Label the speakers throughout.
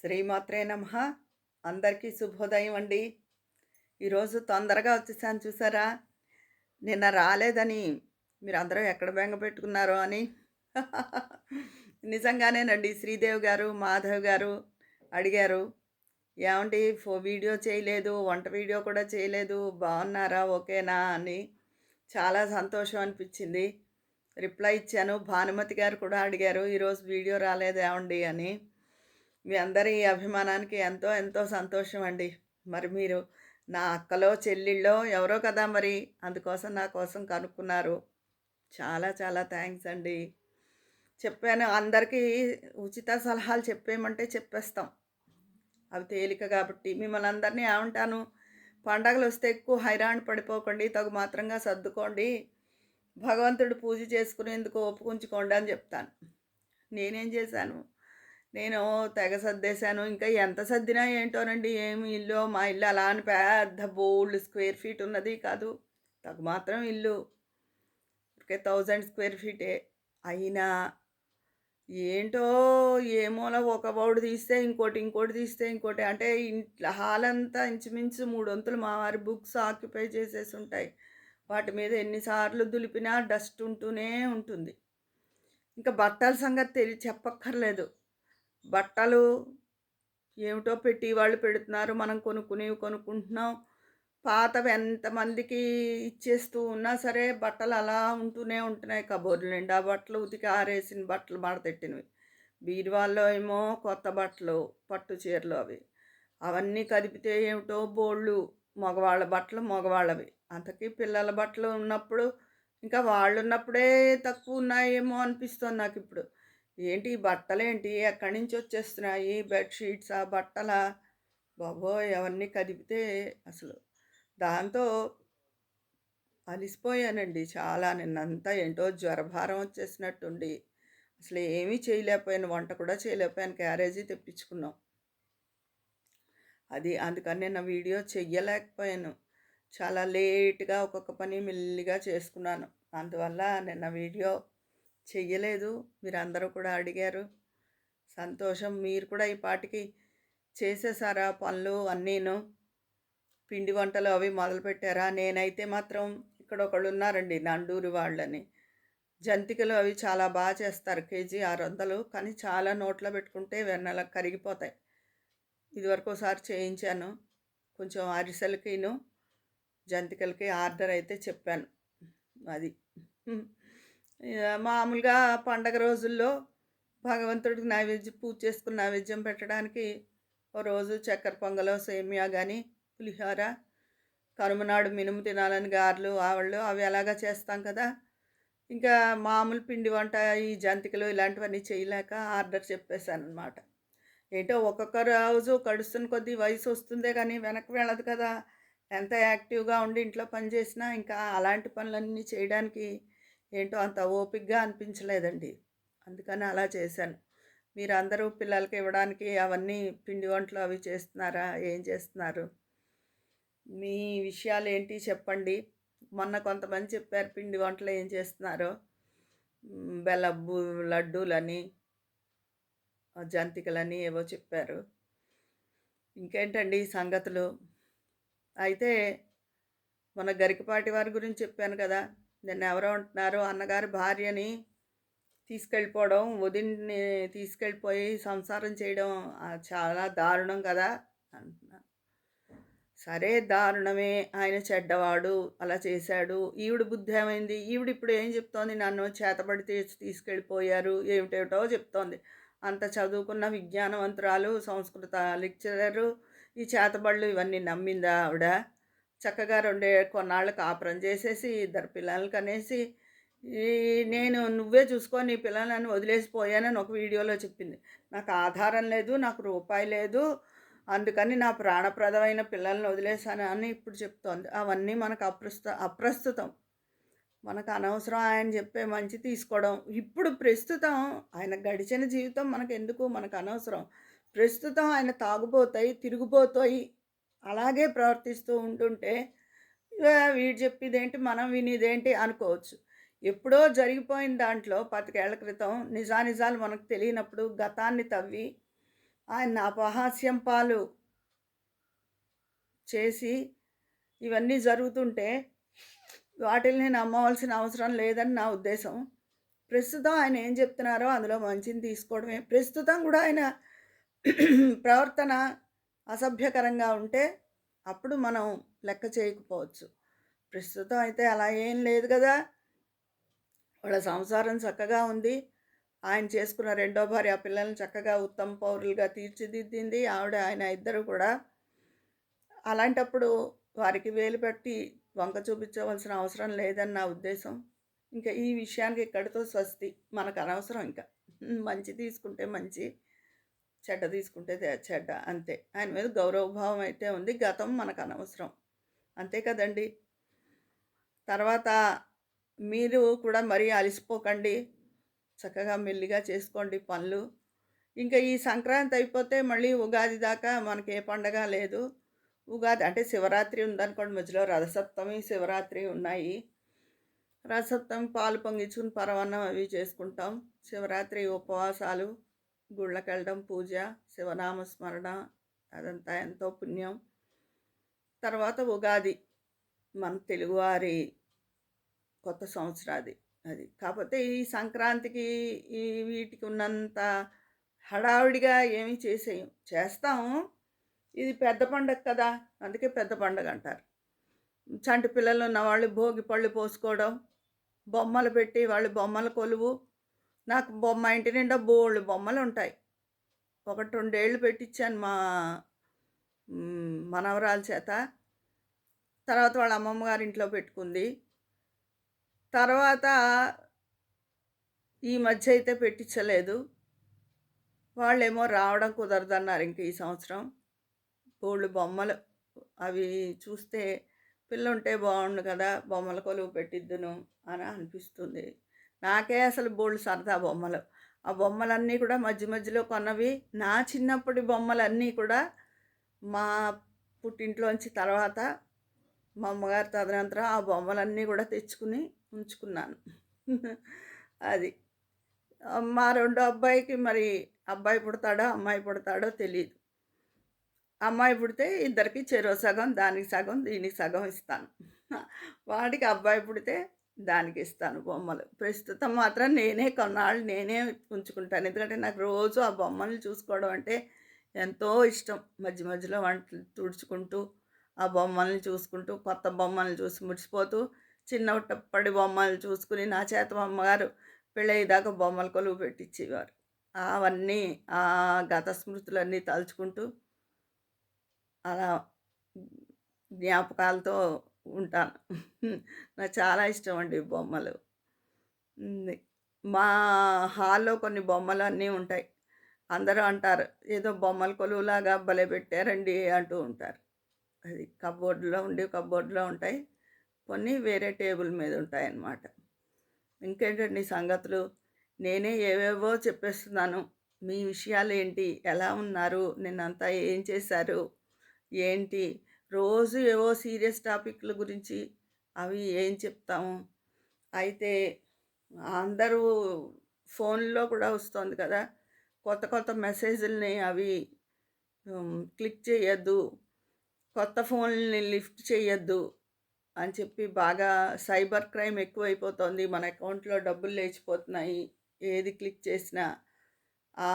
Speaker 1: శ్రీమాత్రే నమ. అందరికీ శుభోదయం అండి. ఈరోజు తొందరగా వచ్చేసాను చూసారా? నిన్న రాలేదని మీరు అందరూ ఎక్కడ బెంగ పెట్టుకున్నారో అని. నిజంగానేనండి శ్రీదేవి గారు మాధవ్ గారు అడిగారు ఏమండి ఫో వీడియో చేయలేదు వంట వీడియో కూడా చేయలేదు బాగున్నారా ఓకేనా? అని. చాలా సంతోషం అనిపించింది. రిప్లై ఇచ్చాను భానుమతి గారు కూడా అడిగారు ఈరోజు వీడియో రాలేదు ఏమండి అని. మీ అందరి అభిమానానికి ఎంతో ఎంతో సంతోషం అండి మరి మీరు నా అక్కలో చెల్లిళ్ళో ఎవరో కదా మరి అందుకోసం నా కోసం కనుక్కున్నారు. చాలా చాలా థ్యాంక్స్ అండి. చెప్పాను అందరికీ ఉచిత సలహాలు చెప్పేయమంటే చెప్పేస్తాం. అవి తేలిక కాబట్టి మిమ్మల్ని అందరినీ ఏమంటాను పండగలు వస్తే ఎక్కువ హైరాణ పడిపోకండి తగు మాత్రంగా సర్దుకోండి భగవంతుడు పూజ చేసుకునేందుకు ఒప్పుకుంచుకోండి అని చెప్తాను. నేనేం చేశాను నేను తెగ సర్దేశాను. ఇంకా ఎంత సర్దినా ఏంటోనండి ఏమి ఇల్లు మా ఇల్లు అలా అని పెద్ద బోల్డ్ స్క్వేర్ ఫీట్ ఉన్నది కాదు. తగు మాత్రం ఇల్లు. ఇక థౌజండ్ స్క్వేర్ ఫీటే. అయినా ఏంటో ఏమోలా ఒక బౌడు తీస్తే ఇంకోటి ఇంకోటి తీస్తే ఇంకోటి. అంటే ఇంట్లో హాల్ అంతా ఇంచుమించు మూడొంతులు మా వారి బుక్స్ ఆక్యుపై చేసేసి ఉంటాయి. వాటి మీద ఎన్నిసార్లు దులిపినా డస్ట్ ఉంటూనే ఉంటుంది. ఇంకా బట్టల సంగతి తెలియ చెప్పక్కర్లేదు. బట్టలు ఏమిటో పెట్టి వాళ్ళు పెడుతున్నారు. మనం కొనుక్కునేవి కొనుక్కుంటున్నాం. పాతవి ఎంతమందికి ఇచ్చేస్తూ ఉన్నా సరే బట్టలు అలా ఉంటూనే ఉంటున్నాయి. కబోర్డులు నిండా బట్టలు ఉతికి ఆరేసిన బట్టలు మడతెట్టినవి బీరువాల్లో ఏమో కొత్త బట్టలు పట్టు చీరలు అవి. అవన్నీ కదిపితే ఏమిటో బోళ్ళు. మగవాళ్ళ బట్టలు మగవాళ్ళవి. అంతకీ పిల్లల బట్టలు ఉన్నప్పుడు ఇంకా వాళ్ళు ఉన్నప్పుడే తక్కువ ఉన్నాయేమో అనిపిస్తుంది నాకు ఇప్పుడు ఏంటి ఈ బట్టలేంటి? ఎక్కడి నుంచి వచ్చేస్తున్నాయి బెడ్షీట్స్ ఆ బట్టల? బాబోయ్! అవన్నీ కదిపితే అసలు దాంతో అలిసిపోయానండి చాలా. నిన్నంతా ఏంటో జ్వరభారం వచ్చేసినట్టుండి. అసలు ఏమీ చేయలేకపోయాను. వంట కూడా చేయలేకపోయాను. క్యారేజీ తెప్పించుకున్నాం. అది అందుకని నేను వీడియో చెయ్యలేకపోయాను. చాలా లేట్గా ఒక్కొక్క పని మెల్లిగా చేసుకున్నాను. అందువల్ల నిన్న వీడియో చెయ్యలేదు. మీరందరూ కూడా అడిగారు. సంతోషం. మీరు కూడా ఈ పాటికి చేసేసారా పనులు అన్నీను? పిండి వంటలు అవి మొదలుపెట్టారా? నేనైతే మాత్రం ఇక్కడ ఒకళ్ళు ఉన్నారండి నండూరి వాళ్ళని. జంతికలు అవి చాలా బాగా చేస్తారు కేజీ ఆరు వందలు కానీ చాలా నోట్లో పెట్టుకుంటే వెన్నెల కరిగిపోతాయి. ఇదివరకు ఒకసారి చేయించాను. కొంచెం అరిసెలకిను జంతికలకి ఆర్డర్ అయితే చెప్పాను. అది. మామూలుగా పండగ రోజుల్లో భగవంతుడికి నైవేద్యం పూజ చేసుకుని నైవేద్యం పెట్టడానికి ఓ రోజు చక్కెర పొంగలో సేమియా కానీ పులిహోర కనుమనాడు మినుము తినాలని గారెలు ఆవళ్ళు అవి ఎలాగా చేస్తాం కదా. ఇంకా మామూలు పిండి వంట ఈ జంతికలు ఇలాంటివన్నీ చేయలేక ఆర్డర్ చెప్పేశాను అనమాట ఏంటో ఒక్కొక్క రోజు కడుస్తున్న కొద్దీ వయసు వస్తుందే కానీ వెనక్కి వెళ్ళదు కదా. ఎంత యాక్టివ్గా ఉండి ఇంట్లో పని చేసినా ఇంకా అలాంటి పనులన్నీ చేయడానికి ఏంటో అంత ఓపిక్గా అనిపించలేదండి. అందుకని అలా చేశాను. మీరు అందరూ పిల్లలకి ఇవ్వడానికి అవన్నీ పిండి వంటలు అవి చేస్తున్నారా? ఏం చేస్తున్నారు? మీ విషయాలు ఏంటి చెప్పండి. మొన్న కొంతమంది చెప్పారు పిండి వంటలు ఏం చేస్తున్నారో? బెల్లబ్బు లడ్డూలని జంతికలని ఏవో చెప్పారు. ఇంకేంటండి సంగతులు? అయితే మన గరికపాటి వారి గురించి చెప్పాను కదా. దాన్ని ఎవరో ఉంటున్నారు అన్నగారి భార్యని తీసుకెళ్ళిపోవడం వదిన్ని తీసుకెళ్ళిపోయి సంసారం చేయడం చాలా దారుణం కదా అంటున్నాను సరే దారుణమే ఆయన చెడ్డవాడు అలా చేశాడు. ఈవిడ బుద్ధి ఏమైంది? ఈవిడ ఇప్పుడు ఏం చెప్తోంది? నన్ను చేతబడి తీసుకెళ్ళిపోయారు ఏమిటేమిటో చెప్తోంది. అంత చదువుకున్న విజ్ఞానవంతురాలు సంస్కృత లెక్చరరు ఈ చేతబడులు ఇవన్నీ నమ్మిందా ఆవిడ? చక్కగా రెండే కొన్నాళ్ళు కాపురం చేసేసి ఇద్దరు పిల్లలకి అనేసి నేను నువ్వే చూసుకో నీ పిల్లలను వదిలేసిపోయానని ఒక వీడియోలో చెప్పింది. నాకు ఆధారం లేదు నాకు రూపాయి లేదు అందుకని నా ప్రాణప్రదమైన పిల్లల్ని వదిలేశాను అని ఇప్పుడు చెప్తోంది. అవన్నీ మనకు అప్రస్త అప్రస్తుతం. మనకు అనవసరం ఆయన చెప్పే మంచి తీసుకోవడం. ఇప్పుడు ప్రస్తుతం ఆయన గడిచిన జీవితం మనకు ఎందుకు మనకు అనవసరం. ప్రస్తుతం ఆయన తాగుబోతాయి తిరిగిపోతాయి అలాగే ప్రవర్తిస్తూ ఉంటుంటే వీడు చెప్పేదేంటి మనం వినేదేంటి అనుకోవచ్చు. ఎప్పుడో జరిగిపోయిన దాంట్లో పతికేళ్ళ క్రితం నిజానిజాలు మనకు తెలియనప్పుడు గతాన్ని తవ్వి ఆయన అపహాస్యం పాలు చేసి ఇవన్నీ జరుగుతుంటే వాటిల్ని నమ్మవలసిన అవసరం లేదని నా ఉద్దేశం. ప్రస్తుతం ఆయన ఏం చెప్తున్నారో అందులో మంచిని తీసుకోవడమే. ప్రస్తుతం కూడా ఆయన ప్రవర్తన అసభ్యకరంగా ఉంటే అప్పుడు మనం లెక్క చేయకపోవచ్చు. ప్రస్తుతం అయితే అలా ఏం లేదు కదా. వాళ్ళ సంసారం చక్కగా ఉంది. ఆయన చేసుకున్న రెండో భార్య ఆ పిల్లల్ని చక్కగా ఉత్తమ పౌరులుగా తీర్చిదిద్దింది. ఆవిడ ఆయన ఇద్దరు కూడా అలాంటప్పుడు వారికి వేలు పెట్టి వంక చూపించవలసిన అవసరం లేదని నా ఉద్దేశం. ఇంకా ఈ విషయానికి ఇక్కడితో స్వస్తి. మనకు అనవసరం ఇంకా. మంచి తీసుకుంటే మంచి. చెడ్డ తీసుకుంటే చెడ్డ అంతే. ఆయన మీద గౌరవభావం అయితే ఉంది. గతం మనకు అనవసరం. అంతే కదండి. తర్వాత మీరు కూడా మరీ అలసిపోకండి. చక్కగా మెల్లిగా చేసుకోండి పనులు. ఇంకా ఈ సంక్రాంతి అయిపోతే మళ్ళీ ఉగాది దాకా మనకి ఏ పండగ లేదు. ఉగాది అంటే శివరాత్రి ఉందనుకోండి. మధ్యలో రథసప్తమి శివరాత్రి ఉన్నాయి. రథసప్తమి పాలు పొంగించుకుని పరవన్నం అవి చేసుకుంటాం. శివరాత్రి ఉపవాసాలు. గుళ్ళకెళ్ళడం పూజ శివనామ స్మరణ అదంతా ఎంతో పుణ్యం. తర్వాత ఉగాది మన తెలుగువారి కొత్త సంవత్సరాది అది. కాకపోతే ఈ సంక్రాంతికి ఈ వీటికి ఉన్నంత హడావిడిగా ఏమీ చేసేయం. చేస్తాము ఇది పెద్ద పండగ కదా అందుకే పెద్ద పండగ అంటారు. చంటి పిల్లలు ఉన్న వాళ్ళు భోగి పళ్ళు పోసుకోవడం బొమ్మలు పెట్టి వాళ్ళు బొమ్మల కొలువు నాకు బొమ్మ ఇంటి నిండా బోళ్ళు బొమ్మలు ఉంటాయి ఒకటి రెండేళ్ళు పెట్టించాను మా మనవరాల చేత. తర్వాత వాళ్ళ అమ్మమ్మ గారి ఇంట్లో పెట్టుకుంది. తర్వాత ఈ మధ్య అయితే పెట్టించలేదు వాళ్ళేమో రావడం కుదరదన్నారు ఇంక ఈ సంవత్సరం. బోళ్ళు బొమ్మలు అవి చూస్తే పిల్లుంటే బాగుండు కదా బొమ్మల కొలువు పెట్టిద్దును అని అనిపిస్తుంది. నాకే అసలు బోళ్ళు సరదా బొమ్మలు. ఆ బొమ్మలన్నీ కూడా మధ్య మధ్యలో కొన్నవి. నా చిన్నప్పటి బొమ్మలన్నీ కూడా మా పుట్టింట్లోంచి తర్వాత మా అమ్మగారి తదనంతరం ఆ బొమ్మలన్నీ కూడా తెచ్చుకుని ఉంచుకున్నాను. అది. మా రెండో అబ్బాయికి మరి అబ్బాయి పుడతాడో అమ్మాయి పుడతాడో తెలియదు అమ్మాయి పుడితే ఇద్దరికి చెరో సగం దానికి సగం దీనికి సగం ఇస్తాను. వాడికి అబ్బాయి పుడితే దానికి ఇస్తాను బొమ్మలు. ప్రస్తుతం మాత్రం నేనే కొన్నాళ్ళు నేనే ఉంచుకుంటాను. ఎందుకంటే నాకు రోజు ఆ బొమ్మల్ని చూసుకోవడం అంటే ఎంతో ఇష్టం. మధ్య మధ్యలో వంటలు తుడుచుకుంటూ ఆ బొమ్మల్ని చూసుకుంటూ కొత్త బొమ్మల్ని చూసి ముడిచిపోతూ చిన్నప్పటి బొమ్మల్ని చూసుకుని నా చేత మా అమ్మగారు పెళ్ళయ్యేదాకా బొమ్మల కొలువు పెట్టించేవారు అవన్నీ ఆ గత స్మృతులన్నీ తలుచుకుంటూ అలా జ్ఞాపకాలతో ఉంటాను. నాకు చాలా ఇష్టం అండి బొమ్మలు. మా హాల్లో కొన్ని బొమ్మలు అన్నీ ఉంటాయి. అందరూ అంటారు ఏదో బొమ్మల కొలువులాగా భలే పెట్టారండి అంటూ ఉంటారు. అది కబోర్డ్లో ఉండి కబోర్డ్లో ఉంటాయి. కొన్ని వేరే టేబుల్ మీద ఉంటాయి అన్నమాట ఇంకేంటండి సంగతులు? నేనే ఏవేవో చెప్పేస్తున్నాను. మీ విషయాలు ఏంటి ఎలా ఉన్నారు? నిన్నంతా ఏం చేశారు? ఏంటి? రోజు ఏవో సీరియస్ టాపిక్ల గురించి అవి ఏం చెప్తాము. అయితే అందరూ ఫోన్లో కూడా వస్తుంది కదా. కొత్త కొత్త మెసేజ్లని అవి క్లిక్ చేయొద్దు. కొత్త ఫోన్ని లిఫ్ట్ చేయొద్దు అని చెప్పి బాగా సైబర్ క్రైమ్ ఎక్కువైపోతుంది. మన అకౌంట్లో డబ్బులు లేచిపోతున్నాయి. ఏది క్లిక్ చేసినా ఆ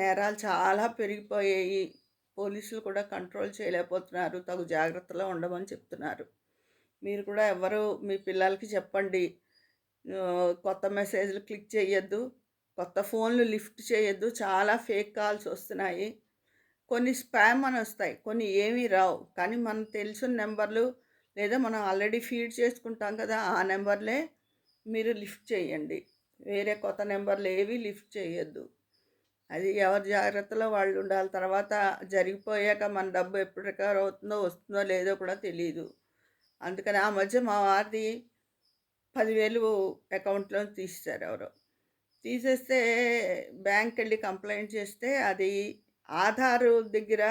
Speaker 1: నేరాలు చాలా పెరిగిపోయాయి. పోలీసులు కూడా కంట్రోల్ చేయలేకపోతున్నారు. తగు జాగ్రత్తలో ఉండమని చెప్తున్నారు. మీరు కూడా ఎవరు మీ పిల్లలకి చెప్పండి. కొత్త మెసేజ్లు క్లిక్ చేయొద్దు. కొత్త ఫోన్లు లిఫ్ట్ చేయొద్దు. చాలా ఫేక్ కాల్స్ వస్తున్నాయి. కొన్ని స్పామ్ అని వస్తాయి. కొన్ని ఏమీ రావు. కానీ మనం తెలిసిన నెంబర్లు లేదా మనం ఆల్రెడీ ఫీడ్ చేసుకుంటాం కదా ఆ నెంబర్లే మీరు లిఫ్ట్ చేయండి. వేరే కొత్త నెంబర్లు ఏవి లిఫ్ట్ చేయొద్దు. అది ఎవరి జాగ్రత్తలో వాళ్ళు ఉండాలి. తర్వాత జరిగిపోయాక మన డబ్బు ఎప్పుడు రికవర్ అవుతుందో వస్తుందో లేదో కూడా తెలియదు అందుకని ఆ మధ్య మా వారిది పదివేలు అకౌంట్లో తీసేశారు ఎవరో. తీసేస్తే బ్యాంక్ వెళ్ళి కంప్లైంట్ చేస్తే అది ఆధారు దగ్గర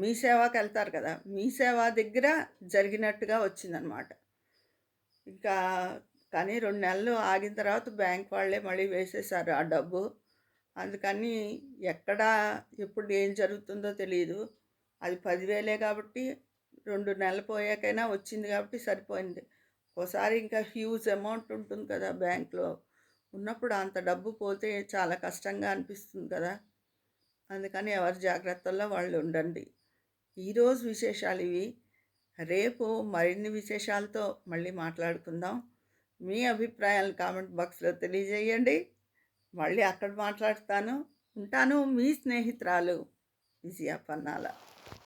Speaker 1: మీ సేవకి వెళ్తారు కదా మీ సేవ దగ్గర జరిగినట్టుగా వచ్చిందనమాట. ఇంకా కానీ రెండు నెలలు ఆగిన తర్వాత బ్యాంక్ వాళ్ళే మళ్ళీ వేసేసారు ఆ డబ్బు. అందుకని ఎక్కడ ఎప్పుడు ఏం జరుగుతుందో తెలియదు అది పదివేలే కాబట్టి రెండు నెలలు పోయాకైనా వచ్చింది కాబట్టి సరిపోయింది. ఒకసారి ఇంకా హ్యూజ్ అమౌంట్ ఉంటుంది కదా బ్యాంక్లో. ఉన్నప్పుడు అంత డబ్బు పోతే చాలా కష్టంగా అనిపిస్తుంది కదా. అందుకని ఎవరి జాగ్రత్తల్లో వాళ్ళు ఉండండి. ఈరోజు విశేషాలు ఇవి. రేపు మరిన్ని విశేషాలతో మళ్ళీ మాట్లాడుకుందాం. మీ అభిప్రాయాలు కామెంట్ బాక్స్లో తెలియజేయండి. మళ్ళీ అక్కడ మాట్లాడతాను. ఉంటాను మీ స్నేహితురాలు విజయ పన్నాల.